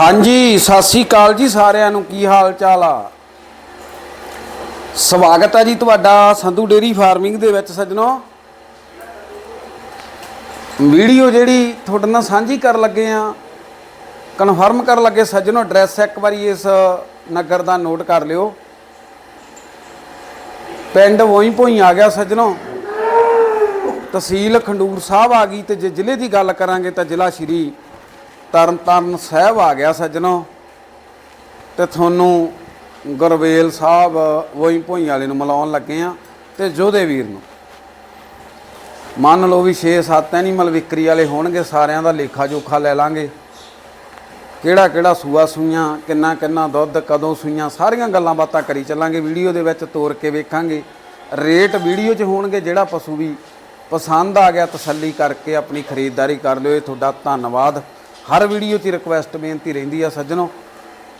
ਹਾਂਜੀ, ਸਤਿ ਸ੍ਰੀ ਅਕਾਲ ਜੀ ਸਾਰਿਆਂ ਨੂੰ। ਕੀ ਹਾਲ ਚਾਲ ਆ? ਸਵਾਗਤ ਹੈ ਜੀ ਤੁਹਾਡਾ ਸੰਧੂ ਡੇਰੀ ਫਾਰਮਿੰਗ ਦੇ ਵਿੱਚ ਸੱਜਣੋ। ਵੀਡੀਓ ਜਿਹੜੀ ਤੁਹਾਡੇ ਨਾਲ ਸਾਂਝੀ ਕਰਨ ਲੱਗੇ ਆ, ਕਨਫਰਮ ਕਰਨ ਲੱਗੇ ਸੱਜਣੋ, ਐਡਰੈਸ ਇੱਕ ਵਾਰੀ ਇਸ ਨਗਰ ਦਾ ਨੋਟ ਕਰ ਲਿਓ। ਪਿੰਡ ਵੋਈ ਭੋਈ ਆ ਗਿਆ ਸੱਜਣੋ। ਤਹਿਸੀਲ ਖੰਡੂਰ ਸਾਹਿਬ ਆ ਗਈ ਤੇ ਜੇ ਜ਼ਿਲ੍ਹੇ ਦੀ ਗੱਲ ਕਰਾਂਗੇ ਤਾਂ ਜ਼ਿਲ੍ਹਾ ਸ਼੍ਰੀ ਤਰਨਤਾਰਨ ਸਾਹਿਬ ਆ ਗਿਆ ਸੱਜਣੋ, ਤੇ ਤੁਹਾਨੂੰ ਗੁਰਵੇਲ ਸਾਹਿਬ ਵੋਈ ਭੋਈ ਵਾਲੇ ਨੂੰ ਮਿਲਾਉਣ ਲੱਗੇ ਆ, ਤੇ ਜੋਧੇ ਵੀਰ ਨੂੰ। ਮੰਨ ਲਓ ਵੀ 6-7 ਐਨੀ ਮਲਵਿਕਰੀ ਵਾਲੇ ਹੋਣਗੇ, ਸਾਰਿਆਂ ਦਾ ਲੇਖਾ ਜੋਖਾ ਲੈ ਲਾਂਗੇ। ਕਿਹੜਾ ਕਿਹੜਾ ਸੂਆ ਸੂਈਆਂ, ਕਿੰਨਾ ਕਿੰਨਾ ਦੁੱਧ, ਕਦੋਂ ਸੂਈਆਂ, ਸਾਰੀਆਂ ਗੱਲਾਂ ਬਾਤਾਂ ਕਰੀ ਚੱਲਾਂਗੇ, ਵੀਡੀਓ ਦੇ ਵਿੱਚ ਤੋਰ ਕੇ ਵੇਖਾਂਗੇ। ਰੇਟ ਵੀਡੀਓ 'ਚ ਹੋਣਗੇ, ਜਿਹੜਾ ਪਸ਼ੂ ਵੀ ਪਸੰਦ ਆ ਗਿਆ ਤਸੱਲੀ ਕਰਕੇ ਆਪਣੀ ਖਰੀਦਦਾਰੀ ਕਰ ਲਿਓ। ਇਹ ਤੁਹਾਡਾ ਧੰਨਵਾਦ। ਹਰ ਵੀਡੀਓ 'ਚ ਰਿਕੁਐਸਟ ਬੇਨਤੀ ਰਹਿੰਦੀ ਆ ਸੱਜਣੋ।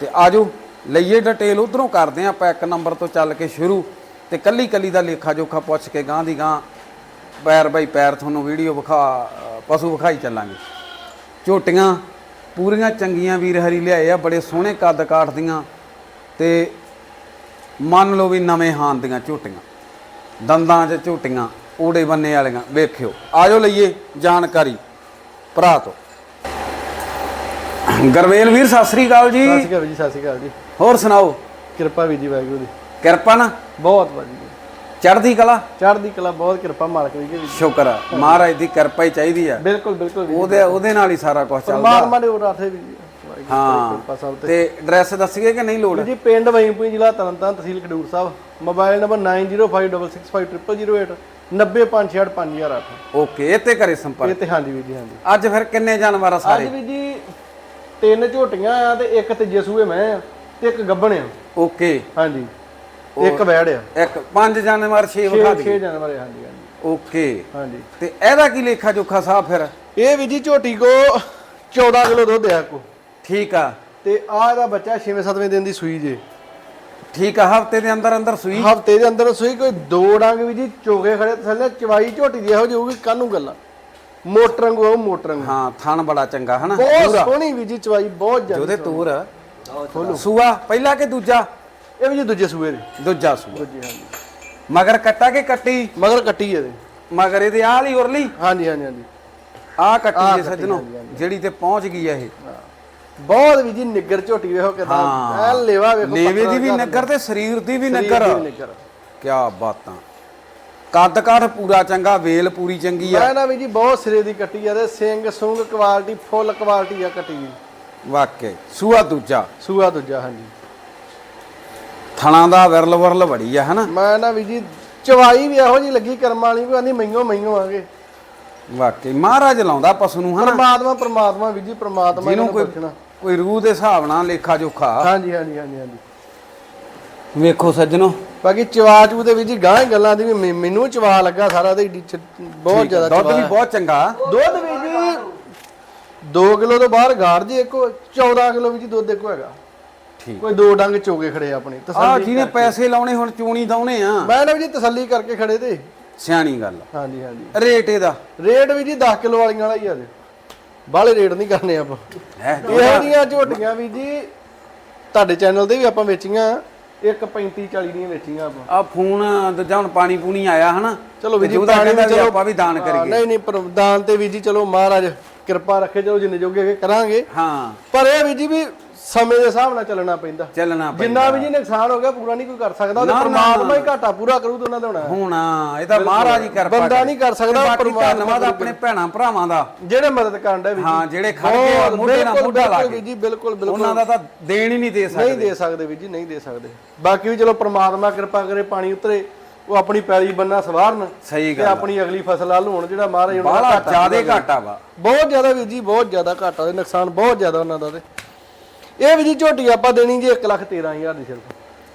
ਤੇ ਆਜੋ, ਲਈਏ ਡਿਟੇਲ ਉਧਰੋਂ ਕਰਦੇ ਆ ਆਪਾਂ ਇੱਕ ਨੰਬਰ ਤੋਂ ਚੱਲ ਕੇ ਸ਼ੁਰੂ। ਤੇ ਕੱਲੀ ਕੱਲੀ ਦਾ ਲੇਖਾ ਜੋਖਾ ਪੁੱਛ ਕੇ ਗਾਂ ਦੀ ਗਾਂ ਪੈਰ ਬਾਈ ਪੈਰ ਤੁਹਾਨੂੰ ਵੀਡੀਓ ਵਿਖਾ ਪਸ਼ੂ ਵਿਖਾਈ ਚੱਲਾਂਗੇ। ਝੋਟੀਆਂ ਪੂਰੀਆਂ ਚੰਗੀਆਂ ਵੀਰ ਹਰੀ ਲਿਆਏ ਆ, ਬੜੇ ਸੋਹਣੇ ਕੱਦ ਕਾਠ ਦੀਆਂ ਤੇ ਮੰਨ ਲਓ ਵੀ ਨਵੇਂ ਹਾਨ ਦੀਆਂ ਝੋਟੀਆਂ, ਦੰਦਾਂ 'ਚ ਝੋਟੀਆਂ, ਊੜੇ ਬੰਨੇ ਵਾਲੀਆਂ, ਵੇਖਿਓ। ਆਜੋ ਲਈਏ ਜਾਣਕਾਰੀ, ਭਰਾ ਤੋਂ। ਗਰਵੇਲ ਵੀਰ ਸਤਿ ਸ੍ਰੀ ਅਕਾਲ ਜੀ। ਸਤਿ ਸ਼੍ਰੀ ਅਕਾਲ ਜੀ ਸਤਿ ਸ਼੍ਰੀ ਅਕਾਲ ਜੀ। ਹੋਰ ਸੁਣਾਓ? ਕਿਰਪਾ ਵੀ ਜੀ ਵਾਹਿਗੁਰੂ ਦੀ। ਕਿਰਪਾ ਨਾ। ਬਹੁਤ ਵਧੀਆ ਚੜ੍ਹਦੀ ਕਲਾ? ਚੜ੍ਹਦੀ ਕਲਾ ਬਹੁਤ ਕਿਰਪਾ ਮਾਲਕ ਦੀ ਜੀ ਸ਼ੁਕਰ ਆ। ਮਹਾਰਾਜ ਦੀ ਕਿਰਪਾ ਹੀ ਚਾਹੀਦੀ ਆ। ਬਿਲਕੁਲ ਬਿਲਕੁਲ ਉਹਦੇ ਉਹਦੇ ਨਾਲ ਹੀ ਸਾਰਾ ਕੁਝ ਚੱਲਦਾ। ਪਰਮਾਤਮਾ ਦੇ ਉਹ ਰਾਥੇ ਵੀ ਹਾਂ। ਤੇ। ਐਡਰੈਸ ਦੱਸੀਏ ਕਿ ਨਹੀਂ ਲੋੜ? ਜੀ ਪਿੰਡ ਵਈਪੁਰ ਜ਼ਿਲ੍ਹਾ ਤਰਨਤਾਰਨ ਤਹਿਸੀਲ Khadur Sahib. Mobile number 9056650008 905655008 okay ਇਹ ਤੇ ਕਰੇ ਸੰਪਰਕ। ਇਹ ਤੇ ਹਾਂਜੀ ਵੀਰ ਜੀ ਹਾਂਜੀ। ਅੱਜ ਫਿਰ ਕਿੰਨੇ ਜਾਨਵਰ ਆ ਅੱਜ ਸਾਰੇ ਵੀ ਜੀ ਤਿੰਨ ਝੋਟੀਆਂ ਆ ਤੇ ਇੱਕ ਤੀਜੇ ਸੂਏ ਮੈਂ ਆ ਤੇ ਇੱਕ ਗੱਬਣ ਆ। ਓਕੇ। ਹਾਂਜੀ। ਇੱਕ ਵੈੜ ਆ। ਇੱਕ ਪੰਜ ਜਾਨਵਰ 6 ਵਿਖਾ 6 ਦੇ 6 ਜਾਨਵਰ ਆ ਹਾਂਜੀ ਹਾਂਜੀ। ਓਕੇ। ਹਾਂਜੀ। ਤੇ ਇਹਦਾ ਕੀ ਲੇਖਾ ਜੋਖਾ ਸਾਹਿਬ ਫਿਰ? ਇਹ ਵੀ ਜੀ ਝੋਟੀ ਕੋ 14 ਕਿਲੋ ਦੁੱਧ ਆ ਕੋ ਠੀਕ ਆ। ਤੇ ਆ ਇਹਦਾ ਬੱਚਾ 6ਵੇਂ 7ਵੇਂ ਦਿਨ ਦੀ ਸੂਈ ਜੇ। ਠੀਕ ਆ ਹਫ਼ਤੇ ਦੇ ਅੰਦਰ ਅੰਦਰ ਸੂਈ? ਹਫ਼ਤੇ ਦੇ ਅੰਦਰ ਸੂਈ ਕੋਈ ਦੋ ਡੰਗ ਵੀ ਜੀ ਚੋਗੇ ਖੜੇ ਥੱਲੇ ਚਵਾਈ ਝੋਟੀ ਦੀ ਇਹੋ ਜਿਹੀ ਹੋਊਗੀ ਕਾਹਨੂੰ ਗੱਲਾਂ। ਮੋਟਰ ਵਾਂਗੂ ਉਹ ਮੋਟਰ ਵਾਂਗੂ ਹਾਂ ਥਣ ਬੜਾ ਚੰਗਾ ਹਨਾ? ਬਹੁਤ ਸੋਹਣੀ ਵੀ ਜੀ ਚਵਾਈ ਬਹੁਤ ਜ਼ਿਆਦਾ ਉਹਦੇ ਤੂਰ। ਸੂਆ ਪਹਿਲਾ ਕਿ ਦੂਜਾ? ਇਹ ਵੀ ਜੀ ਦੂਜੇ ਸੂਏ ਦੇ ਦੂਜਾ ਸੂਆ। ਦੂਜੀ ਹਾਂਜੀ। ਮਗਰ ਕੱਟਾ ਕਿ ਕੱਟੀ? ਮਗਰ ਕੱਟੀ ਇਹਦੇ। ਮਗਰ ਇਹਦੇ ਆਹ ਲਈ ਉਰਲੀ? ਹਾਂਜੀ ਹਾਂਜੀ ਹਾਂਜੀ। ਆਹ ਕੱਟੀ ਜੇ ਸੱਜਣੋ ਜਿਹੜੀ ਤੇ ਪਹੁੰਚ ਗਈ ਆ ਇਹ। ਬਹੁਤ ਵੀ ਜੀ ਨਿੱਗਰ ਝੋਟੀ ਵੇਖੋ ਕਿਦਾਂ। ਐ ਲੇਵਾ ਵੇਖੋ ਲੇਵੇ ਦੀ ਵੀ ਨਗਰ ਤੇ ਸਰੀਰ ਦੀ ਵੀ ਨਿੱਗਰ। ਕੀ ਬਾਤਾਂ। ਕੱਦ ਕਾਠ ਪੂਰਾ ਚੰਗਾ ਵੇਲ ਪੂਰੀ ਚੰਗੀ ਆ। ਮੈਂ ਨਾ ਵੀ ਜੀ ਬਹੁਤ ਸਿਰੇ ਦੀ ਕੱਟੀ ਆ ਤੇ ਸਿੰਘ ਸੁੰਗ ਕੁਆਲਿਟੀ ਫੁੱਲ ਕੁਆਲਿਟੀ ਆ ਕੱਟੀ ਦੀ ਵਾਕਈ। ਸੂਆ ਦੂਜਾ। ਸੂਆ ਦੂਜਾ ਹਾਂਜੀ। ਥਣਾ ਦਾ ਵਿਰਲ ਵਿਰਲ ਬੜੀ ਆ ਹਨਾ? ਮੈਂ ਨਾ ਵੀ ਜੀ ਚਵਾਈ ਵੀ ਇਹੋ ਜੀ ਲੱਗੀ ਕਰਮ ਵਾਲੀ ਵੀ ਆਂਦੀ ਮਈਓ ਮਈਓ ਆਗੇ। ਵਾਕਈ। ਮਹਾਰਾਜ ਲਾਉਂਦਾ ਪਸ਼ੂ ਨੂੰ ਹਨਾ? ਪਰਮਾਤਮਾ ਪਰਮਾਤਮਾ ਵੀ ਜੀ ਪਰਮਾਤਮਾ ਇਹਨੂੰ ਕੋਈ ਕੋਈ ਰੂਹ ਦੇ ਹਿਸਾਬ ਨਾਲ ਲੇਖਾ ਜੋਖਾ ਹਾਂਜੀ ਹਾਂਜੀ ਹਾਂਜੀ ਹਾਂਜੀ। ਵੇਖੋ ਸੱਜਣੋ ਬਾਕੀ ਚਵਾ ਚੂ ਦੇ ਵਿੱਚ ਜੀ ਗਾਂ ਗੱਲਾਂ ਦੀ ਵੀ ਮੈਨੂੰ ਚਵਾ ਲੱਗਾ ਸਾਰਾ ਤੇ ਬਹੁਤ ਜ਼ਿਆਦਾ ਦੁੱਧ ਵੀ ਬਹੁਤ ਚੰਗਾ। ਦੁੱਧ ਵੀ ਜੀ 2 ਕਿਲੋ ਤੋਂ ਬਾਹਰ ਗਾੜ ਜੀ ਇੱਕੋ 14 ਕਿਲੋ ਵੀ ਜੀ ਦੁੱਧ ਇੱਕੋ ਹੈਗਾ। ਠੀਕ। ਕੋਈ ਦੋ ਡੰਗ ਚੋਗੇ ਖੜੇ ਆਪਣੇ ਆ ਤਸੱਲੀ ਜਿਹਨੇ ਪੈਸੇ ਲਾਉਣੇ ਹੁਣ ਚੂਣੀ ਦਾਉਣੇ ਆ। ਮੈਂ ਨਾ ਵੀ ਜੀ ਤਸੱਲੀ ਕਰਕੇ ਖੜੇ ਤੇ। ਸਿਆਣੀ ਗੱਲ ਹਾਂਜੀ ਹਾਂਜੀ। ਰੇਟ ਇਹਦਾ। ਰੇਟ ਵੀ ਜੀ 10 ਕਿਲੋ ਵਾਲੀਆਂ ਵਾਲਾ ਹੀ ਆ ਜੀ। ਬਾਹਲੇ ਰੇਟ ਨਹੀਂ ਕਰਨੇ ਆਪਾਂ। ਇਹੋ ਦੀਆਂ ਝੋਟੀਆਂ ਵੀ ਜੀ ਤੁਹਾਡੇ ਚੈਨਲ ਤੇ ਵੀ ਆਪਾਂ ਵੇਚੀਆਂ। ਇੱਕ 35 40 ਦੀਆਂ ਵੇਚੀਆਂ ਆਪਾਂ। ਆ ਫੋਨ ਦੂਜਾ ਹੁਣ ਪਾਣੀ ਪੂਣੀ ਆਇਆ ਹਨਾ ਚਲੋ ਵੀ ਤੇ ਜੀ ਪਾਣੀ ਵੀ ਚਲੋ ਆਪਾਂ ਵੀ ਦਾਨ ਕਰੀਏ। ਨਹੀਂ ਨਹੀਂ ਦਾਨ ਤੇ ਵੀ ਜੀ ਚਲੋ ਮਹਾਰਾਜ ਕਿਰਪਾ ਰੱਖੇ ਚਲੋ ਜਿੰਨੇ ਜੋਗੇ ਕਰਾਂਗੇ। ਹਾਂ। ਪਰ ਇਹ ਵੀ ਜੀ ਵੀ ਸਮੇਂ ਦੇ ਹਿਸਾਬ ਨਾਲ ਚੱਲਣਾ ਪੈਂਦਾ। ਚੱਲਣਾ ਜਿੰਨਾ ਵੀ ਜੀ ਨੁਕਸਾਨ ਹੋ ਗਿਆ ਪੂਰਾ ਨਹੀਂ ਕੋਈ ਕਰ ਸਕਦਾ ਨਾ, ਪਰਮਾਤਮਾ ਹੀ ਘਾਟਾ ਪੂਰਾ ਕਰੂ ਤੇ ਉਹਨਾਂ ਦਾ ਹੋਣਾ। ਹੁਣ ਇਹ ਤਾਂ ਮਹਾਰਾਜ ਹੀ ਕਿਰਪਾ ਬੰਦਾ ਕਰੇ। ਨਹੀਂ ਕਰ ਸਕਦਾ, ਤੇ ਪਰਮਾਤਮਾ ਧੰਨਵਾਦ ਆਪਣੇ ਭੈਣਾਂ ਭਰਾਵਾਂ ਦਾ। ਜਿਹੜੇ ਮਦਦ ਕਰਨ ਦਾ ਵੀ ਹਾਂ ਜਿਹੜੇ ਖੜ ਗਏ ਆ, ਮੋਢੇ ਨਾਲ ਮੋਢਾ ਲਾ ਕੇ। ਜੀ ਬਿਲਕੁਲ ਬਿਲਕੁਲ। ਉਹਨਾਂ ਦਾ ਤਾਂ ਦੇਣ ਹੀ ਨਹੀਂ ਦੇ ਨਹੀਂ ਸਕਦੇ ਦੇ ਸਕਦੇ ਵੀ ਜੀ ਨਹੀਂ ਦੇ ਸਕਦੇ। ਬਾਕੀ ਵੀ ਚਲੋ ਪ੍ਰਮਾਤਮਾ ਕਿਰਪਾ ਕਰੇ ਪਾਣੀ ਉਤਰੇ ਉਹ ਆਪਣੀ ਪੈਲੀ ਬੰਨਾ ਸਵਾਰਨ ਸਹੀ ਤੇ ਗੱਲ ਆਪਣੀ ਅਗਲੀ ਫਸਲ ਹਾਲ ਹੋਣ ਜਿਹੜਾ ਮਹਾਰਾਜ ਉਹਨਾਂ ਦਾ ਘਾਟਾ ਜ਼ਿਆਦੇ ਘਾਟਾ ਵਾ। ਬਹੁਤ ਜ਼ਿਆਦਾ ਵੀ ਜੀ ਬਹੁਤ ਜ਼ਿਆਦਾ ਘਾਟਾ ਨੁਕਸਾਨ ਬਹੁਤ ਜ਼ਿਆਦਾ ਉਹਨਾਂ ਦਾ ਤੇ। ਇਹ ਵੀ ਜੀ ਝੋਟੀ ਆਪਾਂ ਦੇਣੀ ਜੀ 1 ਲੱਖ 13000 ਦੀ ਸਿਰਫ।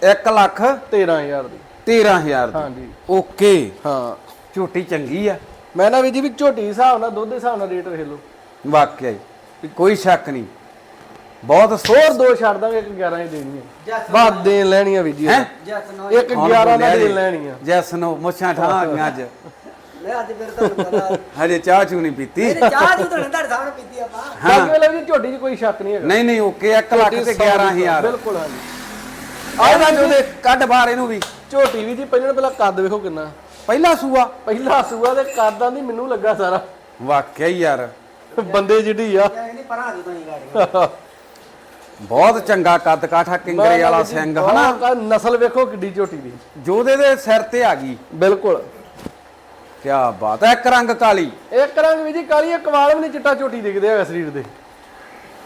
1 ਲੱਖ 13000 ਦੀ। 13000 ਦੀ। ਹਾਂਜੀ। ਓਕੇ। ਹਾਂ। ਝੋਟੀ ਚੰਗੀ ਆ। ਮੈਂ ਨਾ ਵੀ ਜੀ ਵੀ ਝੋਟੀ ਦੇ ਹਿਸਾਬ ਨਾਲ ਦੁੱਧ ਦੇ ਹਿਸਾਬ ਨਾਲ ਰੇਟ ਵੇਖ ਲਓ। ਵਾਕਿਆ ਹੀ ਕੋਈ ਸ਼ੱਕ ਨਹੀਂ। ਬਹੁਤ ਸੋ- ਹੋਰ ਦੋ ਛੱਡ ਦਾਂਗੇ ਇੱਕ 11 ਹੀ ਦੇਣੀ ਹੈ ਬਾਅਦ ਦੇਣ ਲੈਣੀ ਆ ਵੀ ਜੀ। ਇੱਕ 11 ਦਾ ਦੇਣ ਲੈਣੀ ਆ। ਜੈਸ ਨੂੰ। ਮੁੱਛਾਂ ਠਾਂ ਆ ਗਈਆਂ ਅੱਜ। ਮੈਂ ਅੱਜ ਫਿਰ ਤੁਹਾਨੂੰ ਪਤਾ ਹਜੇ ਚਾਹ ਚੂ ਨਹੀਂ ਪੀਤੀ। ਇਹਨੇ ਚਾਹ ਜੂ ਤੁਹਾਨੂੰ ਤੁਹਾਡੇ ਸਾਹਮਣੇ ਪੀਤੀ ਆਪਾਂ। ਹਾਂ। ਬਾਕੀ ਵਾਲੇ ਜੀ ਝੋਟੀ 'ਚ ਕੋਈ ਸ਼ੱਕ ਨਹੀਂ ਹੈਗਾ। ਨਹੀਂ ਨਹੀਂ ਓਕੇ 1 ਲੱਖ ਤੇ 11000 ਬਿਲਕੁਲ ਹਾਂਜੀ। ਆਹ ਜੋ ਦੇ ਕੱਢ ਬਾਹਰ ਇਹਨੂੰ ਵੀ। ਝੋਟੀ ਵੀ ਜੀ ਪਹਿਲਾਂ ਪਹਿਲਾਂ ਕੱਦ ਵੇਖੋ ਕਿੰਨਾ। ਪਹਿਲਾ ਸੂਆ। ਪਹਿਲਾ ਸੂਆ ਦੇ ਕੱਦਾਂ ਦੀ ਮੈਨੂੰ ਲੱਗਾ ਸਾਰਾ। ਵਾਕਿਆ ਹੀ ਯਾਰ। ਬੰਦੇ ਜਿਹੜੀ ਆ। ਕਹਿੰਦੀ ਪਰਾਂ ਜਦੋਂ ਹੀ ਗਾੜੀ ਬਹੁਤ ਚੰਗਾ ਕੱਦ ਕਾਠਾ ਕਿੰਗਰੇ ਵਾਲਾ ਸਿੰਘ ਹਨਾ? ਨਸਲ ਵੇਖੋ ਕਿੱਡੀ ਝੋਟੀ ਦੀ। ਜੋਦੇ ਦੇ ਸਿਰ ਤੇ ਆ ਗਈ। ਬਿਲਕੁਲ। ਕੀ ਬਾਤ ਹੈ ਇੱਕ ਰੰਗ ਕਾਲੀ। ਇੱਕ ਰੰਗ ਵੀ ਜੀ ਕਾਲੀ ਇੱਕ ਵਾਲ ਵੀ ਨਹੀਂ ਚਿੱਟਾ ਝੋਟੀ ਦਿਖਦੇ ਹੈਗਾ ਸਰੀਰ ਦੇ।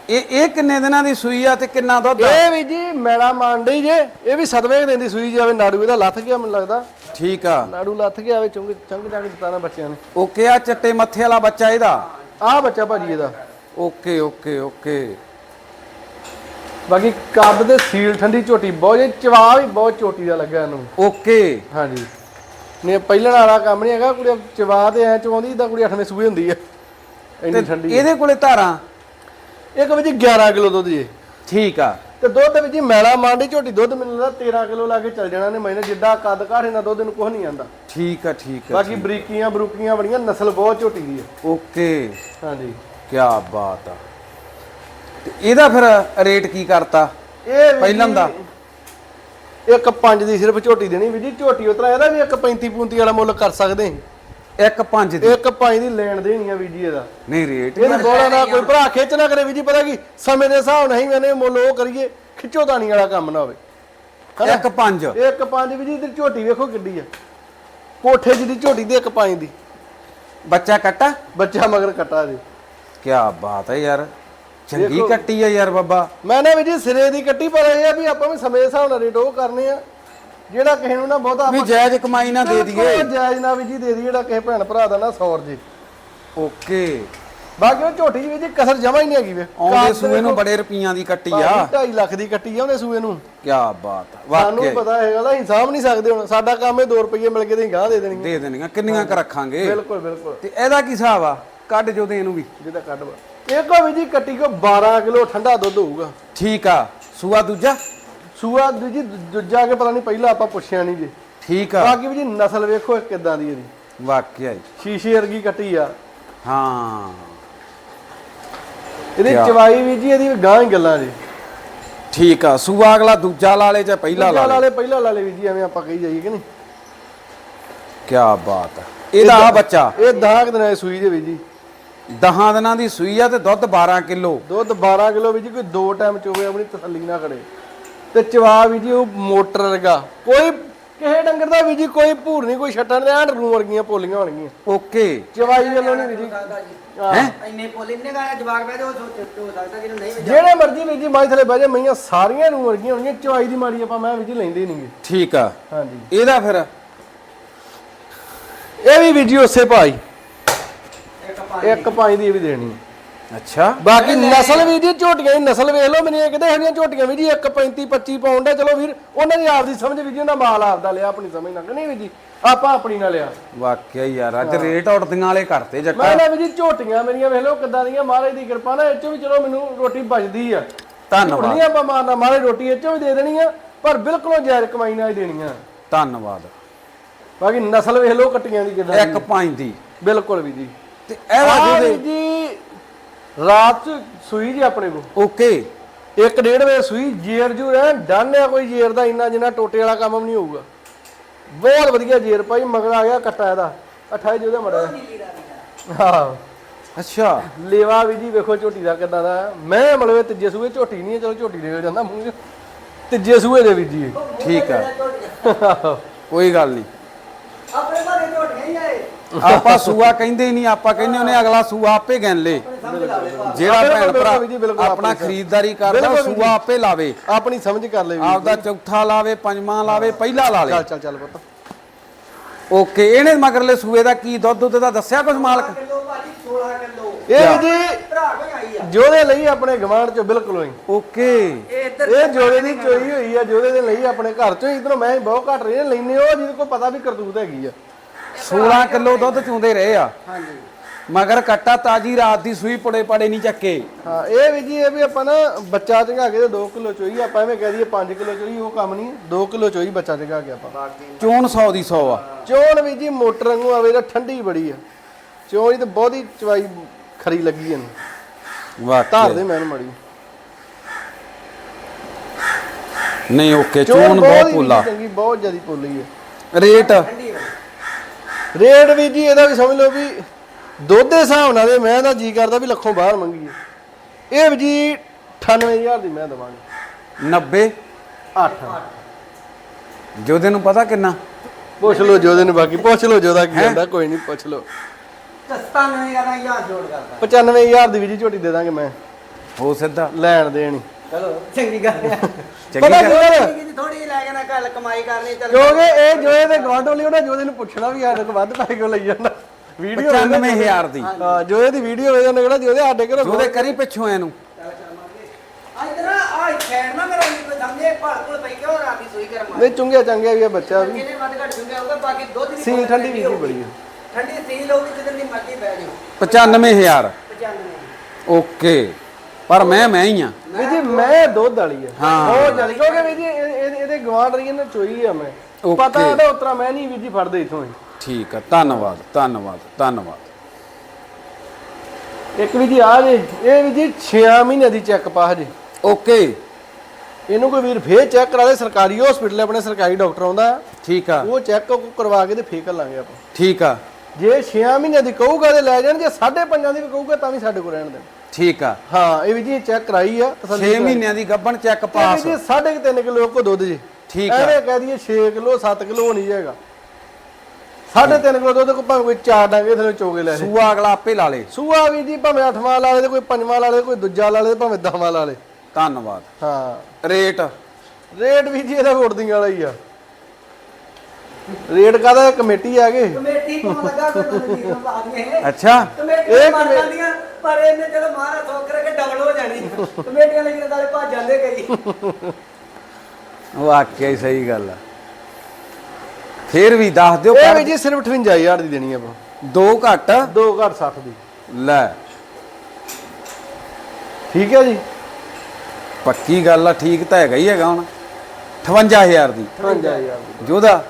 ਇਹ ਇਹ ਕਿੰਨੇ ਦਿਨਾਂ ਦੀ ਸੂਈ ਆ ਤੇ ਕਿੰਨਾ ਦੁੱਧ ਆ? ਇਹ ਵੀ ਜੀ ਮੈਲਾ ਮੰਡੀ ਜੇ ਇਹ ਵੀ ਸਦਵੇਂ ਦਿਨ ਦੀ ਸੂਈ ਜਾਵੇ ਨਾੜੂ ਇਹਦਾ ਲੱਥ ਗਿਆ ਮੈਨੂੰ ਲੱਗਦਾ। ਠੀਕ ਆ। ਨਾੜੂ ਲੱਥ ਗਿਆ ਵੇ ਚੁੰਗ ਚੰਗ ਚੰਗ ਦਿੱਤਾ ਨਾ ਬੱਚਿਆਂ ਨੇ। ਓਕੇ ਆ ਚੱਟੇ ਮੱਥੇ ਵਾਲਾ ਬੱਚਾ ਇਹਦਾ? ਆਹ ਬੱਚਾ ਭਾਜੀ ਇਹਦਾ। Okay okay okay. ਬਾਕੀ ਕੱਦ ਦੇ ਸੀਲ ਠੰਡੀ ਝੋਟੀ ਬਹੁਤ ਜੇ ਚਵਾ ਵੀ ਬਹੁਤ ਝੋਟੀ ਦਾ ਲੱਗਾ ਇਹਨੂੰ। ਓਕੇ। ਹਾਂਜੀ। ਨੇ ਪਹਿਲਣ ਵਾਲਾ ਕੰਮ ਨਹੀਂ ਹੈਗਾ ਕੁੜੀ ਚਵਾ ਤੇ ਐ ਚਵਾਉਂਦੀ ਜਿੱਦਾਂ ਕੁੜੀ ਅੱਠਵੇਂ ਸੂਏ ਹੁੰਦੀ ਆ ਇੰਨੀ ਠੰਡੀ ਇਹਦੇ ਕੋਲੇ ਧਾਰਾਂ? ਇੱਕ ਵਿੱਚ 11 ਕਿਲੋ ਦੁੱਧ ਜੇ। ਠੀਕ ਆ। ਤੇ ਦੁੱਧ ਵਿੱਚ ਜੀ ਮੈਲਾ ਮਾਂਡੀ ਝੋਟੀ ਦੁੱਧ ਮੈਨੂੰ ਲੱਗਦਾ 13 ਕਿਲੋ ਲਾ ਕੇ ਚੱਲ ਜਾਣਾ ਨੇ ਮੈਨੇ ਜਿੱਦਾਂ ਕੱਦ ਘਾੜੇ ਨਾਲ ਦੁੱਧ ਨੂੰ ਕੁਝ ਨਹੀਂ ਆਂਦਾ। ਠੀਕ ਆ ਠੀਕ ਆ ਬਾਕੀ ਬਰੀਕੀਆਂ ਬਰੂਕੀਆਂ ਬੜੀਆਂ ਨਸਲ ਬਹੁਤ ਝੋਟੀ ਦੀ ਆ ਓਕੇ। ਹਾਂਜੀ। ਕੀ ਬਾਤ ਆ। ਤੇ ਇਹਦਾ ਫਿਰ ਰੇਟ ਕੀ ਕਰਤਾ? ਇਹ ਪਹਿਲਾਂ ਦਾ? ਇੱਕ ਪੰਜ ਦੀ ਸਿਰਫ ਝੋਟੀ ਦੇਣੀ ਵੀ ਜੀ ਝੋਟੀ ਉਤਰਾ ਇਹਦਾ ਵੀ ਇੱਕ 35 35 ਵਾਲਾ ਮੁੱਲ ਕਰ ਸਕਦੇ ਹਾਂ। ਇੱਕ ਪੰਜ ਦੀ। ਇੱਕ ਪੰਜ ਦੀ ਲੈਣ ਦੇਣੀ ਆ ਵੀ ਜੀ ਇਹਦਾ। ਨਹੀਂ ਰੇਟ ਇਹਨੂੰ ਬੋਲਾ ਨਾ ਕੋਈ ਭਰਾ ਖਿੱਚ ਨਾ ਕਰੇ ਵੀ ਜੀ ਪਤਾ ਕੀ? ਸਮੇਂ ਦੇ ਹਿਸਾਬ ਨਹੀਂ ਮੈਨੇ ਮੁੱਲ ਉਹ ਕਰੀਏ ਖਿੱਚੋ ਤਾਣੀ ਵਾਲਾ ਕੰਮ ਨਾ ਹੋਵੇ? ਇੱਕ ਪੰਜ। ਇੱਕ ਪੰਜ ਵੀ ਜੀ ਇਧਰ ਝੋਟੀ ਵੇਖੋ ਕਿੱਡੀ ਆ। ਕੋਠੇ ਜਿਹਦੀ ਝੋਟੀ ਦੀ ਇੱਕ ਪੰਜ ਦੀ। ਬੱਚਾ ਕੱਟਾ? ਬੱਚਾ ਮਗਰ ਕੱਟਾ ਜੀ। ਕੀ ਬਾਤ ਹੈ ਯਾਰ। ਚੰਗੀ ਕੱਟੀ ਆ ਯਾਰ ਬਾਬਾ। ਮੈਂ ਨਾ ਵੀ ਜੀ ਸਿਰੇ ਦੀ ਕੱਟੀ ਪਰ ਇਹ ਆ ਵੀ ਆਪਾਂ ਵੀ ਸਮੇਂ ਦੇ ਹਿਸਾਬ ਨਾਲ ਰੇਟ ਉਹ ਕਰਨੇ ਆ। ਜਿਹੜਾ ਕਿਸੇ ਨੂੰ ਨਾ ਬਹੁਤਾ ਵੀ ਜਾਇਜ਼ ਕਮਾਈ ਨਾ ਦੇ ਦਈਏ। ਜਾਇਜ਼ ਨਾ ਵੀ ਜੀ ਦੇ ਦਈਏ ਜਿਹੜਾ ਕਿਸੇ ਭੈਣ ਭਰਾ ਦਾ ਨਾ ਸੌਰ ਜੀ। ਓਕੇ। ਬਾਕੀ ਉਹ ਝੋਟੀ ਵੀ ਜੀ ਕਸਰ ਜਮਾ ਹੀ ਨਹੀਂ ਹੈਗੀ ਵੇ ਆਉਂਦੇ ਸੂਏ ਨੂੰ ਬੜੇ ਰੁਪਈਆਂ ਦੀ ਕੱਟੀ ਆ। 2.5 ਲੱਖ ਦੀ ਕੱਟੀ ਆ ਉਹਨੇ ਸੂਏ ਨੂੰ। ਕੀ ਬਾਤ ਆ ਸਾਨੂੰ ਵਾਕਿਆ ਪਤਾ ਹੈਗਾ ਨਾ ਹਿਸਾਬ ਨਹੀਂ ਸਕਦੇ ਹੁਣ। ਸਾਡਾ ਕੰਮ ਇਹ 2 ਰੁਪਏ ਮਿਲ ਕੇ ਤੇ ਗਾਹ ਦੇ ਦੇਣੀ ਦੇ ਦੇਣੀਆਂ ਕਿੰਨੀਆਂ ਕ ਰੱਖਾਂਗੇ? ਬਿਲਕੁਲ ਬਿਲਕੁਲ। ਤੇ ਇਹਦਾ ਕੀ ਹਿਸਾਬ ਆ? ਕੱਢ ਜੋ ਦੇ ਇਹਨੂੰ ਵੀ। ਜਿਹਦਾ ਕੱਢ ਵਾ। ਇਹ ਕੋ ਵੀ ਜੀ ਕੱਟੀ ਕੋ 12 ਕਿਲੋ ਠੰਡਾ ਦੁੱਧ ਹੋਊਗਾ। ਠੀਕ ਆ। ਸੂਆ ਦੂਜਾ? ਸੂਆ ਦੂਜੀ ਦੂਜਾ ਕੇ ਪਤਾ ਨਹੀਂ ਪਹਿਲਾਂ ਆਪਾਂ ਪੁੱਛਿਆ ਨਹੀਂ ਜੀ। ਠੀਕ ਆ। ਬਾਕੀ ਵੀ ਜੀ ਨਸਲ ਵੇਖੋ ਕਿੱਦਾਂ ਦੀ ਇਹਦੀ ਵਾਕਿਆ ਹੀ ਸ਼ੀਸ਼ੇ ਵਰਗੀ ਕੱਟੀ ਆ। ਹਾਂ। ਇਹਦੀ? ਚਵਾਈ ਵੀ ਜੀ ਇਹਦੀ ਗਾਂ ਹੀ ਗੱਲਾਂ ਜੀ। ਠੀਕ ਆ। ਸੂਆ ਅਗਲਾ ਦੂਜਾ ਲਾ ਲੇ ਜਾਂ ਪਹਿਲਾ ਲਾ ਪਹਿਲਾਂ ਲੇ ਲਾਲੇ ਪਹਿਲਾਂ ਲਾਲੇ ਵੀ ਜੀ ਐਵੇਂ ਆਪਾਂ ਕਹੀ ਜਾਈਏ ਕਿ ਨਹੀਂ। ਕੀ ਬਾਤ ਆ। ਇਹਦਾ ਆ ਬੱਚਾ? ਇਹ 10 ਦਿਨਾਂ ਦੀ ਸੂਈ ਦੇ ਵੀ ਜੀ। 10 ਦਿਨਾਂ ਦੀ ਸੂਈ ਆ ਤੇ ਦੁੱਧ 12 ਕਿਲੋ। ਦੁੱਧ 12 ਕਿਲੋ ਵੀ ਜੀ ਕੋਈ ਦੋ ਟਾਈਮ ਚੋਵੇ ਆਪਣੀ ਤਸੱਲੀ ਨਾ ਕਰੇ। ਤੇ ਚਵਾ ਵੀ ਜੀ ਉਹ ਮੋਟਰ ਵਰਗਾ। ਕੋਈ ਕਿਸੇ ਡੰਗਰ ਦਾ ਵੀ ਜੀ ਕੋਈ ਭੂਰ ਨਹੀਂ ਕੋਈ ਛੱਟਣ ਦੇ ਐਨ ਰੂ ਵਰਗੀਆਂ ਪੋਲੀਆਂ ਹੋਣਗੀਆਂ। ਓਕੇ। ਚਵਾਈ ਵੱਲੋਂ ਨਹੀਂ ਵੀ ਜੀ। ਹੈ? ਇੰਨੇ ਪੋਲੇ ਇੰਨੇ ਗਾਇਆ ਜਵਾਕ ਬੈ ਜੋ ਸੋਚ ਹੋ ਸਕਦਾ ਜਿਹਨੂੰ ਨਹੀਂ ਜਿਹੜੇ ਮਰਜ਼ੀ ਵੀ ਜੀ ਮਾਈ ਥਲੇ ਬਹਿ ਜਾ ਮਈਆਂ ਸਾਰੀਆਂ ਰੂ ਵਰਗੀਆਂ ਹੋਣਗੀਆਂ। ਚਵਾਈ ਦੀ ਮਾਰੀ ਆਪਾਂ ਮੈਂ ਵੀ ਜੀ ਲੈਂਦੇ ਨਹੀਂਗੇ ਠੀਕ ਆ। ਹਾਂਜੀ। ਇਹਦਾ ਫਿਰ? ਇਹ ਵੀ ਵੀ ਜੀ ਉਸੇ ਭਾਈ ਇੱਕ ਪੰਜ ਦੀ ਇਹ ਵੀ ਦੇਣੀ ਹੈ। ਅੱਛਾ। ਬਾਕੀ ਨਸਲ ਵੀ ਜੀ ਝੋਟੀਆਂ ਦੀ ਨਸਲ ਵੇਖ ਲਓ ਮੈਨੂੰ ਇਹ ਕਿਤੇ ਇਹਦੀਆਂ ਝੋਟੀਆਂ ਵੀ ਜੀ 1 35 25 ਪਾਉਂਡ ਹੈ। ਚਲੋ ਵੀਰ ਉਹਨਾਂ ਦੀ ਆਪਦੀ ਸਮਝ ਵੀ ਜੀ ਉਹਨਾਂ ਮਾਲ ਆਪਦਾ ਲਿਆ ਆਪਣੀ ਸਮਝ ਨਾਲ। ਨਹੀਂ ਵੀ ਜੀ ਆਪਾਂ ਆਪਣੀ ਨਾਲ ਲਿਆ। ਵਾਕਿਆ ਯਾਰ ਅੱਜ ਰੇਟ ਉੜਦੀਆਂ ਵਾਲੇ ਕਰਤੇ ਜੱਟਾ ਮੈਂ ਨਾ ਵੀ ਜੀ ਝੋਟੀਆਂ ਮੇਰੀਆਂ ਵੇਖ ਲਓ ਕਿੱਦਾਂ ਦੀਆਂ ਮਹਾਰਾਜ ਦੀ ਕਿਰਪਾ ਨਾਲ ਚੋਂ ਵੀ ਚਲੋ ਮੈਨੂੰ ਰੋਟੀ ਬਚਦੀ ਆ। ਧੰਨਵਾਦ। ਨਹੀਂ ਆਪਾਂ ਮਾਰਨਾ ਮਹਾਰਾਜ ਰੋਟੀ ਚੋਂ ਵੀ ਦੇ ਦੇਣੀ ਆ ਪਰ ਬਿਲਕੁਲ ਜਾਇਜ਼ ਕਮਾਈ ਨਾਲ ਹੀ ਦੇਣੀ ਆ ਧੰਨਵਾਦ। ਬਾਕੀ ਨਸਲ ਵੇਖ ਲਓ ਕੱਟੀਆਂ ਦੀ ਕਿੱਦਾਂ ਇੱਕ ਪੰਜ ਦੀ। ਬਿਲਕੁਲ ਵੀ ਜੀ। ਤੇ ਇਹਦਾ ਆਹ ਜੋ ਵੀ ਜੀ ਰਾਤ ਚ ਸੂਈ ਜੀ ਆਪਣੇ ਕੋ ਓਕੇ। ਇੱਕ ਡੇਢ ਵਜੇ ਸੂਈ ਜੇਰ ਜੂ ਰਹਿ ਡਨ ਆ ਕੋਈ ਜੇਰ ਦਾ ਇੰਨਾ ਜਿੰਨਾ ਟੋਟੇ ਵਾਲਾ ਕੰਮ ਵੀ ਨਹੀਂ ਹੋਊਗਾ। ਬਹੁਤ ਵਧੀਆ ਜੇਰ ਭਾਈ ਮਗਰ ਆ ਗਿਆ ਕੱਟਾ ਇਹਦਾ। 28 ਜਿਹਦਾ ਮੜਾ ਹਾਂ। ਅੱਛਾ। ਲੇਵਾ ਵੀ ਜੀ ਵੇਖੋ ਝੋਟੀ ਦਾ ਕਿੱਦਾਂ ਦਾ। ਹੈ। ਮੈਂ ਮਲਵੇ ਤੀਜੇ ਸੂਏ ਝੋਟੀ ਨਹੀਂ ਹੈ ਚਲੋ ਝੋਟੀ ਦੇ ਜਾਂਦਾ ਮੂੰਹ 'ਚ। ਤੀਜੇ ਸੂਏ ਦੇ ਵੀ ਜੀ। ਇਹ। ਠੀਕ ਆ। ਕੋਈ ਗੱਲ ਨਹੀਂ ਆਪਣੇ ਘਰੇ ਝੋਟੀਆਂ ਹੀ ਆਏ ਆਪਾਂ ਸੂਆ ਕਹਿੰਦੇ ਹੀ ਨਹੀਂ ਆਪਾਂ ਕਹਿੰਦੇ ਉਹਨੇ ਅਗਲਾ ਸੂਆ ਆਪੇ ਗਿਣ ਲੇ ਜਿਹੜਾ ਭੈਣ ਭਰਾ ਆਪਣਾ ਖਰੀਦਦਾਰੀ ਕਰਦਾ। ਸੂਆ ਆਪੇ ਲਾਵੇ। ਆਪਣੀ ਸਮਝ ਕਰ ਲੈ ਵੀ ਆਪਦਾ ਚੌਥਾ ਲਾਵੇ ਪੰਜਵਾਂ ਲਾਵੇ ਪਹਿਲਾ ਲਾ ਲੇ। ਚੱਲ ਚੱਲ ਚੱਲ ਪੁੱਤ। ਓਕੇ ਇਹਨੇ ਮਗਰਲੇ ਸੂਏ ਦਾ ਕੀ ਦੁੱਧ ਦੁੱਧ ਦਾ ਦੱਸਿਆ ਕੁਝ ਮਾਲਕ? ਕਿਲੋ ਭਾਜੀ 16 ਕਿਲੋ। ਇਹ ਵੀ ਜੀ ਜੋਦੇ ਲਈ ਆਪਣੇ ਗਵਾਂਢ ਚੋਂ ਬਿਲਕੁਲ ਹੀ ਓਕੇ। ਇਹ ਜੋਦੇ ਦੀ ਚੋਈ ਹੋਈ ਆ ਜੋਦੇ ਦੇ ਲਈ ਆਪਣੇ ਘਰ ਚੋਂ। ਇਧਰੋਂ ਮੈਂ ਬਹੁਤ ਘੱਟ ਰਹੀ ਲੈਨੇ ਉਹ ਜਿਹਦੇ ਕੋਲ ਪਤਾ ਵੀ ਕਰਤੂਤ ਹੈਗੀ ਆ। 16 ਕਿਲੋ ਦੁੱਧ ਚੁੰਦੇ ਰਹੇ ਆ। ਹਾਂਜੀ। ਮਗਰ ਕੱਟਾ ਤਾਜੀ ਰਾਤ ਦੀ ਸੂਈ ਪੜੇ ਪੜੇ ਨਹੀਂ ਚੱਕੇ। ਹਾਂ ਇਹ ਵੀ ਜੀ ਇਹ ਵੀ ਆਪਾਂ ਨਾ ਬੱਚਾ ਚੰਗਾ ਕੇ 2 ਕਿਲੋ ਚੋਈ ਆਪਾਂ ਐਵੇਂ ਕਹਿ ਦਈਏ 5 ਕਿਲੋ ਚੋਈ ਉਹ ਕੰਮ ਨਹੀਂ 2 ਕਿਲੋ ਚੋਈ ਬੱਚਾ ਚੰਗਾ ਕੇ ਆਪਾਂ। ਚੋਣ 100 ਦੀ 100 ਆ। ਚੋਣ ਵੀ ਜੀ ਮੋਟਰ ਵਾਂਗੂ ਆਵੇ ਤਾਂ ਠੰਡੀ ਬੜੀ ਆ। ਚੋਣ ਤਾਂ ਬਹੁਤੀ ਚਵਾਈ ਖਰੀ ਲੱਗੀ ਇਹਨੂੰ। ਧਾਰ ਵਾਕਈ ਦੇ ਮੈਨੂੰ ਮੜੀ। ਨਹੀਂ ਓਕੇ ਚੋਣ ਬਹੁਤ ਪੁੱਲਾ। ਚੰਗੀ ਬਹੁਤ ਜ਼ਿਆਦੀ ਪੋਲੀ ਹੈ ਰੇਟ। ਰੇਟ ਵੀ ਜੀ ਇਹਦਾ ਵੀ ਸਮਝ ਲਓ ਵੀ ਦੁੱਧ ਦੇ ਹਿਸਾਬ ਨਾਲ ਤੇ ਮੈਂ ਦਾ ਜੀ ਕਰਦਾ ਵੀ ਲੱਖੋਂ ਬਾਹਰ ਮੰਗੀਏ। ਇਹ ਵੀ ਜੀ 98000 ਦੀ ਮੈਂ ਦਵਾਂਗਾ। 90 8 ਜੋਦੇ ਨੂੰ ਪਤਾ ਕਿੰਨਾ? ਪੁੱਛ ਲਓ ਜੋਦੇ ਨੂੰ ਬਾਕੀ ਪੁੱਛ ਲਓ ਜੋਦਾ ਕੀ ਹੁੰਦਾ ਕੋਈ ਨਹੀਂ ਪੁੱਛ ਲਓ। ਤਾਂ 97000 ਯਾਰ ਜੋੜ ਕਰਦਾ। 95000 ਦੀ ਵੀ ਜੀ ਝੋਟੀ ਦੇ ਦਾਂਗੇ ਮੈਂ। ਹੋ ਸਿੱਧਾ? ਲੈਣ ਦੇਣੀ। ਚਲੋ ਚੰਗੀ ਗੱਲ ਹੈ ਚੰਗੀ ਪਤਾ ਗੱਲ? ਥੋੜੀ ਲੈ ਕੇ ਨਾ ਕੱਲ ਕਮਾਈ ਕਰਨੀ ਚੱਲ। ਕਿਉਂਕਿ ਇਹ ਜੋਏ ਦੇ ਗਵਾਂਢ ਉਹਨੇ ਜੋਦੇ ਨੂੰ ਪੁੱਛਣਾ ਵੀ ਸਾਡੇ ਕੋਲ ਵੱਧ ਪੈਸੇ ਕਿਉਂ ਲਈ ਜਾਂਦਾ। ਵੀਡੀਓ 95000 ਦੀ। ਹਾਂ ਜੋਏ ਦੀ ਵੀਡੀਓ ਵੇਖ ਉਹਨੇ ਕਿਹੜਾ ਜੋਦੇ ਸਾਡੇ ਘਰੋਂ ਜੋਦੇ ਕਰੀ ਪਿੱਛੋਂ ਇਹਨੂੰ। ਨਾ ਆ ਖੈਰ ਨਾ ਮੇਰਾ ਨਹੀਂ ਕੋਈ ਭੜ ਕੋਲ ਪਈ ਕਿਉਂ ਰਾਤੀ ਸੂਈ ਕਰ ਮਾਰ ਨਹੀਂ ਚੁੰਗਿਆ ਚੰਗਿਆ ਵੀ ਆ ਬੱਚਾ ਵੀ। ਕਿਨੇ ਵੱਧ ਘੱਟ ਜੁੰਗਾ ਹੋਊਗਾ ਬਾਕੀ ਦੁੱਧ ਦੀ ਸੀਲ ਠੰਡੀ ਵੀ ਬੜੀ ਆ। ਠੰਡੀ ਸੀਲ ਹੋਊਗੀ ਜਦੋਂ ਦੀ ਮਰਜ਼ੀ ਬਹਿ ਜਾਓ। 95000 95 ਓਕੇ। ਪਰ ਮੈਂ ਮੈਂ ਹੀ ਆ ਵੀ ਜੀ ਮੈਂ ਦੁੱਧ ਵਾਲੀ ਆ। ਹਾਂ। ਬਹੁਤ ਜ਼ਿਆਦਾ ਕਿਉਂਕਿ ਵੀ ਜੀ ਇਹ- ਇਹ- ਇਹਦੇ ਗਵਾਂਢ ਰਹੀ ਨਾ ਚੋਈ ਆ ਮੈਂ। Okay. ਪਤਾ ਉਹਦਾ ਉਤਰਾ ਮੈਂ ਨਹੀਂ ਵੀ ਜੀ ਫੜਦੇ ਇਥੋਂ ਹੀ। ਠੀਕ ਆ ਧੰਨਵਾਦ ਧੰਨਵਾਦ ਧੰਨਵਾਦ। ਇੱਕ ਵੀ ਜੀ ਆ ਜੇ ਇਹ ਵੀ ਜੀ 6 ਮਹੀਨੇ ਦੀ ਚੈੱਕ ਪਾ ਜੇ ਓਕੇ ਇਹਨੂੰ ਕੋਈ ਵੀਰ ਫੇਰ ਚੈੱਕ ਕਰਾ ਦੇ ਸਰਕਾਰੀ ਹਸਪੀਟਲ ਆਪਣੇ ਸਰਕਾਰੀ ਡਾਕਟਰ ਆਉਂਦਾ। ਠੀਕ ਆ। ਉਹ ਚੈੱਕ ਕਰਵਾ ਕੇ ਤੇ ਫੇਰ ਕਰ ਲਾਂਗੇ ਆਪਾਂ। ਠੀਕ ਆ। ਜੇ 6 ਮਹੀਨਿਆਂ ਦੀ ਕਹੂਗਾ ਤੇ ਲੈ ਜਾਣ ਜੇ 5.5 ਦੀ ਵੀ ਕਹੂਗਾ ਤਾਂ ਵੀ ਸਾਡੇ ਕੋਲ ਰਹਿਣ ਦੇਣ। ਠੀਕ ਆ। ਹਾਂ ਇਹ ਵੀ ਜੀ ਚੈੱਕ ਕਰਾਈ ਆ 6 ਮਹੀਨਿਆਂ ਦੀ ਗੱਭਣ ਚੈੱਕ ਇਹ ਪਾਸ ਵੀ ਜੀ 3.5 ਕਿਲੋ ਕੋ ਦੁੱਧ ਜੀ। ਠੀਕ ਆ। ਐਵੇਂ ਕਹਿ ਦਈਏ 6 ਕਿਲੋ 7 ਕਿਲੋ ਨਹੀਂ ਜਾਏਗਾ 3.5 ਕਿਲੋ ਦੁੱਧ ਕੋ ਭਾਵੇਂ ਕੋਈ ਚਾਰ ਡਾਂਗੇ ਥਲੇ ਚੋਗੇ ਲੈ। ਸੂਆ ਅਗਲਾ ਆਪੇ ਲਾ ਲੇ। ਸੂਆ ਵੀ ਜੀ ਭਾਵੇਂ ਅੱਠਵਾਂ ਲਾ ਲੇ ਕੋਈ ਪੰਜਵਾਂ ਲਾ ਲੇ ਕੋਈ ਦੂਜਾ ਲਾ ਲੇ ਭਾਵੇਂ ਦਸਵਾਂ ਲਾ ਲੇ। ਧੰਨਵਾਦ। ਹਾਂ। ਰੇਟ? ਰੇਟ ਵੀ ਜੀ ਇਹਦਾ ਉੜਦੀਆਂ ਵਾਲਾ ਹੀ ਆ। ਰੇਟ ਕਾਦਾ ਕਮੇਟੀ ਆ ਗਏ। ਕਮੇਟੀ ਤੋਂ ਲੱਗਾ ਕੋਈ ਅੱਛਾ। ਕਮੇਟੀ ਇਹ ਮਾਰ ਕਮੇ- ਜਾਂਦੀਆਂ ਪਰ ਇਹਨੇ ਜਦੋਂ ਮਾਰਾ ਠੋਕ ਕੇ ਡਬਲ ਹੋ ਜਾਣੀ। ਕਮੇਟੀਆਂ ਲਈ ਨਾਲੇ ਭੱਜ ਜਾਂਦੇ ਕਈ। ਵਾਕਿਆ ਹੀ ਸਹੀ ਗੱਲ ਆ। ਫੇਰ ਵੀ ਦੱਸ ਦਿਓ ਇਹ ਵੀ ਜੀ ਸਿਰਫ 58000 ਦੀ ਦੇਣੀ ਆਪਾਂ। ਦੋ ਘੱਟ? 2 ਘੱਟ 60 ਦੀ। ਲੈ। ਠੀਕ ਹੈ ਜੀ। ਪੱਕੀ ਗੱਲ ਆ ਠੀਕ ਤਾਂ ਹੈਗਾ ਹੀ ਹੈਗਾ ਹੁਣ। 58000 ਦੀ। 58000 ਦੀ। ਜੋਦਾ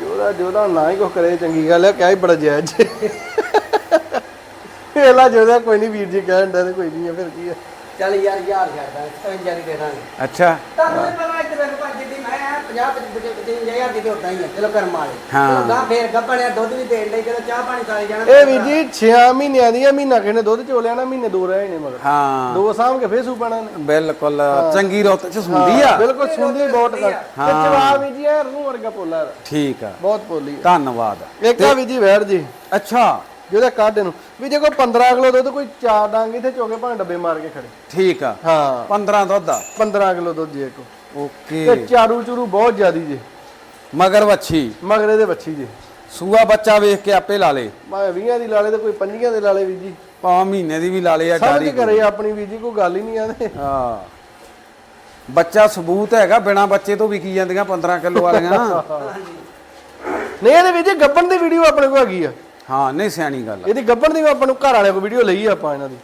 ਜੋਦਾ ਜੋਦਾ ਨਾ ਹੀ ਕੁਛ ਕਰੇ ਚੰਗੀ ਗੱਲ ਹੈ ਕਿਆ ਹੀ ਬੜਾ ਜਾਇਜ਼। ਜੀ ਇਹਲਾ ਜੋਦਾ ਕੋਈ ਨਹੀਂ ਵੀਰ ਜੀ ਕਹਿਣ ਦਾ ਤੇ ਕੋਈ ਨਹੀਂ ਆ ਫਿਰ ਕੀ ਆ? ਚੱਲ ਯਾਰ ਯਾਰ ਛੱਡਦਾ 57 ਦੀ ਦੇ ਦਾਂਗੇ। ਅੱਛਾ। ਤੁਹਾਨੂੰ ਵੀ ਪਤਾ ਇੱਥੇ ਮੇਰੇ ਕੋਲ ਜਿੱਦੀ ਮੈਂ 50 55 ਹਜ਼ਾਰ ਦੀ ਤੇ ਉਦਾਂ ਹੀ ਆ ਚਲੋ ਕਰਮ ਵਾਲੇ। ਹਾਂ। ਗਾਂ ਫੇਰ ਗੱਪਣਿਆ ਦੁੱਧ ਵੀ ਦੇਣ ਲਈ ਚਲੋ ਚਾਹ ਪਾਣੀ ਸਾਰੀ ਜਾਣਾ। ਇਹ ਵੀ ਜੀ 6 ਮਹੀਨਿਆਂ ਦੀ ਆ ਮਹੀਨਾ ਕਿਸੇ ਨੇ ਦੁੱਧ ਚੋਲਿਆ ਨਾ ਮਹੀਨੇ ਦੋ ਰਹੇ ਨੇ ਮਗਰ। ਹਾਂ। ਦੋ ਸਾਂਭ ਕੇ ਫੇਰ ਸੂ ਪੈਣਾ ਨੇ ਬਿਲਕੁਲ ਚੰਗੀ ਰੁੱਤ ਚ ਸੁਣਦੀ ਆ। ਬਿਲਕੁਲ ਸੁਣਦੀ ਬਹੁਤ ਤੇ ਜਵਾਬ ਵੀ ਜੀ ਇਹ ਰੂ ਵਰਗਾ ਪੋਲਾ। ਠੀਕ ਆ। ਬਹੁਤ ਪੋਲੀ। ਧੰਨਵਾਦ। ਇੱਕ ਆ ਵੀ ਜੀ ਵੈੜ ਜੀ। ਅੱਛਾ। ਜਿਹਦਾ ਕਾਢੇ ਨੂੰ। ਵੀ ਜੇ ਕੋਈ 15 ਕਿਲੋ ਦੁੱਧ ਕੋਈ ਚਾਰ ਡਾਂਗੇ ਤੇ ਚੋਕੇ ਭਾਵੇਂ ਡੱਬੇ ਮਾਰ ਕੇ ਖੜੇ। ਠੀਕ ਆ। ਹਾਂ। 15 ਦੁੱਧ ਆ। 15 ਕਿਲੋ ਦੁੱਧ ਜੀ ਤੇ ਓਕੇ। ਚਾਰੂ ਚੂਰੂ ਬਹੁਤ ਜ਼ਿਆਦੀ ਜੀ। ਮਗਰ ਵੱਛੀ। ਮਗਰੇ ਦੇ ਬੱਚੀ ਜੀ। ਸੂਆ ਬੱਚਾ ਵੇਖ ਕੇ ਆਪੇ ਲਾ ਲੇ। ਮੈਂ 20 ਦੀ ਲਾਲੇ ਤੇ ਕੋਈ 5 ਦੇ ਲਾਲੇ ਵੀ ਜੀ। ਪਾ ਮਹੀਨੇ ਦੀ ਵੀ ਲਾ ਲੇ ਆ ਡਾਰੀ ਕਰੇ ਆਪਣੀ ਵੀ ਜੀ ਕੋਈ ਗੱਲ ਹੀ ਨਹੀਂ ਆਦੇ ਹਾਂ। ਬੱਚਾ ਸਬੂਤ ਹੈਗਾ ਬਿਨਾ ਬੱਚੇ ਤੋਂ ਵਿਕੀ ਜਾਂਦੀਆਂ 15 ਕਿਲੋ ਵਾਲੀਆਂ। ਨਹੀਂ ਇਹਦੇ ਵਿੱਚ ਗੱਬਣ ਦੀ ਵੀਡੀਓ ਆਪਣੇ ਕੋਲ ਹੈਗੀ ਆ। ਹਾਂ ਨਹੀਂ ਸਿਆਣੀ ਗੱਲ ਆ। ਇਹਦੀ ਗੱਬਣ ਦੀ ਆਪਾਂ ਨੂੰ ਘਰ ਵਾਲਿਆਂ ਕੋਲ ਵੀਡੀਓ ਲਈ ਆ ਆਪਾਂ ਇਹਨਾਂ ਦੀ।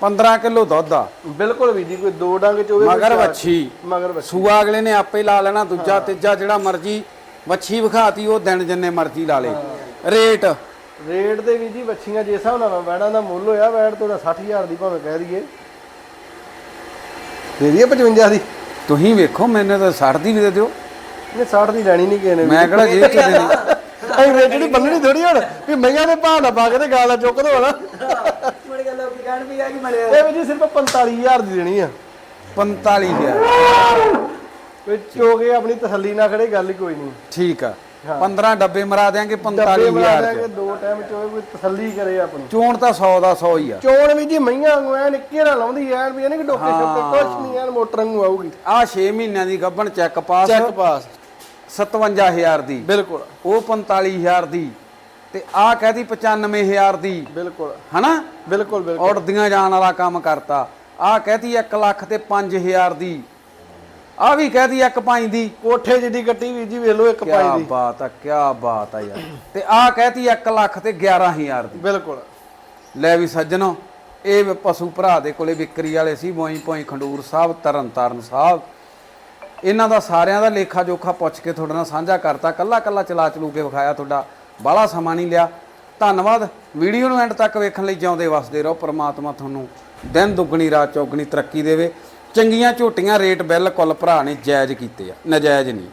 15 ਕਿਲੋ ਦੁੱਧ ਆ। ਬਿਲਕੁਲ ਵੀ ਜੀ ਕੋਈ ਦੋ ਡੰਗ ਚੋਵੇ ਕੋਈ ਮਗਰ ਚਾਰ- ਵੱਛੀ। ਮਗਰ ਬੱਚੀ ਸੂਆ ਅਗਲੇ ਨੇ ਆਪੇ ਲਾ ਲੈਣਾ ਦੂਜਾ ਤੀਜਾ ਜਿਹੜਾ ਮਰਜ਼ੀ ਵੱਛੀ ਵਿਖਾਤੀ ਉਹ ਦਿਨ ਜਿੰਨੇ ਮਰਜ਼ੀ ਲਾ ਲੇ। ਰੇਟ। ਰੇਟ ਦੇ ਵੀ ਜੀ ਬੱਚੀਆਂ ਜੇ ਹਿਸਾਬ ਨਾਲ ਵੈੜਾਂ ਦਾ ਮੁੱਲ ਹੋਇਆ ਵੈੜ ਤੋਂ ਦਾ 60000 ਦੀ ਭਾਵੇਂ ਕਹਿ ਦਈਏ। ਦੇ ਦਈਏ 55 ਦੀ। ਤੁਸੀਂ ਵੇਖੋ ਮੈਨੂੰ ਤਾਂ 60 ਦੀ ਵੀ ਦੇ ਦਿਓ। ਇਹ 60 ਦੀ ਲੈਣੀ ਨਹੀਂ ਕਿਸੇ ਨੇ ਵੀ। ਮੈਂ ਕਿਹੜਾ ਜੇਬ ਚ ਦੇਣੀ? ਅਸੀਂ ਵੇਚਣੀ ਬੰਨਣੀ ਥੋੜੀ ਹੁਣ ਵੀ ਮਈਆਂ ਦੇ ਭਾਅ ਨਾ ਪਾ ਕੇ ਤੇ ਗਾਲਾਂ ਚੁੱਕ ਦੋ ਨਾ ਮੁੜ ਕੇ ਲੋਕੀ ਕਹਿਣ ਵੀ ਆ ਕਿ ਮਲੇ ਇਹ ਵੀ ਜੀ ਸਿਰਫ 45000 ਦੀ ਦੇਣੀ ਆ। 45000 ਕੋਈ ਚੋਗੇ ਆਪਣੀ ਤਸੱਲੀ ਨਾ ਖੜੇ ਗੱਲ ਹੀ ਕੋਈ ਨਹੀਂ। ਠੀਕ ਆ। 15 ਡੱਬੇ ਮਰਾ ਬਣਾ 45000 ਕੇ ਚ। ਦੋ ਟਾਈਮ ਚੋਏ ਕੋਈ ਤਸੱਲੀ ਕਰੇ ਆਪਣੀ। ਚੋਣ ਤਾਂ 100 ਦਾ 100 ਹੀ ਆ। ਚੋਣ ਵੀ ਜੀ ਮਈਆਂ ਵਾਂਗੂ ਐਨ ਇੱਕੇ ਨਾਲ ਲਾਉਂਦੀ ਐਨ ਵੀ ਇਹਨੇ ਕਿ ਡੋਕੇ ਛੋਕੇ ਕੁਛ ਨਹੀਂ ਐਨ ਮੋਟਰ ਵਾਂਗੂ ਆਊਗੀ। ਆ 6 ਮਹੀਨਿਆਂ ਦੀ ਗੱਭਣ ਚੈੱਕ ਪਾਸ ਚੈੱਕ ਪਾਸ 57000 ਦੀ। ਬਿਲਕੁਲ। ਉਹ 45000 ਦੀ ਤੇ ਆ ਕਹਦੀ 95000 ਦੀ। ਬਿਲਕੁਲ। ਹਨਾ? ਬਿਲਕੁਲ ਬਿਲਕੁਲ। ਉੜਦੀਆਂ ਜਾਣ ਵਾਲਾ ਕੰਮ ਕਰਤਾ। ਆ ਕਹਦੀ 1 ਲੱਖ ਤੇ 5000 ਦੀ। ਆ ਵੀ ਕਹਦੀ ਇੱਕ ਪੰਜ ਦੀ। ਕੋਠੇ ਜਿੱਡੀ ਕੱਟੀ ਵੀਰ ਜੀ ਵੇਖ ਲਓ ਇੱਕ ਕੀ ਪਾਈ ਦੀ। ਬਾਤ ਆ ਕੀ ਬਾਤ ਆ ਯਾਰ। ਤੇ ਆ ਕਹਤੀ 1 ਲੱਖ ਤੇ 11000 ਦੀ। ਬਿਲਕੁਲ। ਲੈ ਵੀ ਸੱਜਣੋ ਇਹ ਪਸ਼ੂ ਭਰਾ ਦੇ ਕੋਲੇ ਵਿਕਰੀ ਵਾਲੇ ਸੀ ਮੋਈ ਪੋਈ ਖੰਡੂਰ ਸਾਹਿਬ ਤਰਨ ਤਾਰਨ ਸਾਹਿਬ। ਇਹਨਾਂ ਦਾ ਸਾਰਿਆਂ ਦਾ ਲੇਖਾ ਜੋਖਾ ਪੁੱਛ ਕੇ ਤੁਹਾਡੇ ਨਾਲ ਸਾਂਝਾ ਕਰਤਾ। ਕੱਲਾ ਕੱਲਾ ਚਲਾ ਚਲੂ ਕੇ ਵਿਖਾਇਆ ਤੁਹਾਡਾ। ਬਾਹਲਾ ਸਮਾਂ ਨਹੀਂ ਲਿਆ। ਧੰਨਵਾਦ। ਵੀਡੀਓ ਨੂੰ ਐਂਡ ਤੱਕ ਵੇਖਣ ਲਈ ਜਿਉਂਦੇ ਵਸਦੇ ਰਹੋ। ਪ੍ਰਮਾਤਮਾ ਤੁਹਾਨੂੰ ਦਿਨ ਦੁੱਗਣੀ, ਰਾਤ ਚੌਗਣੀ ਤਰੱਕੀ ਦੇਵੇ। ਚੰਗੀਆਂ ਝੋਟੀਆਂ ਰੇਟ ਬਿਲਕੁਲ ਭਰਾ ਨੇ ਜਾਇਜ਼ ਕੀਤੇ ਆ। ਨਾਜਾਇਜ਼ ਨਹੀਂ।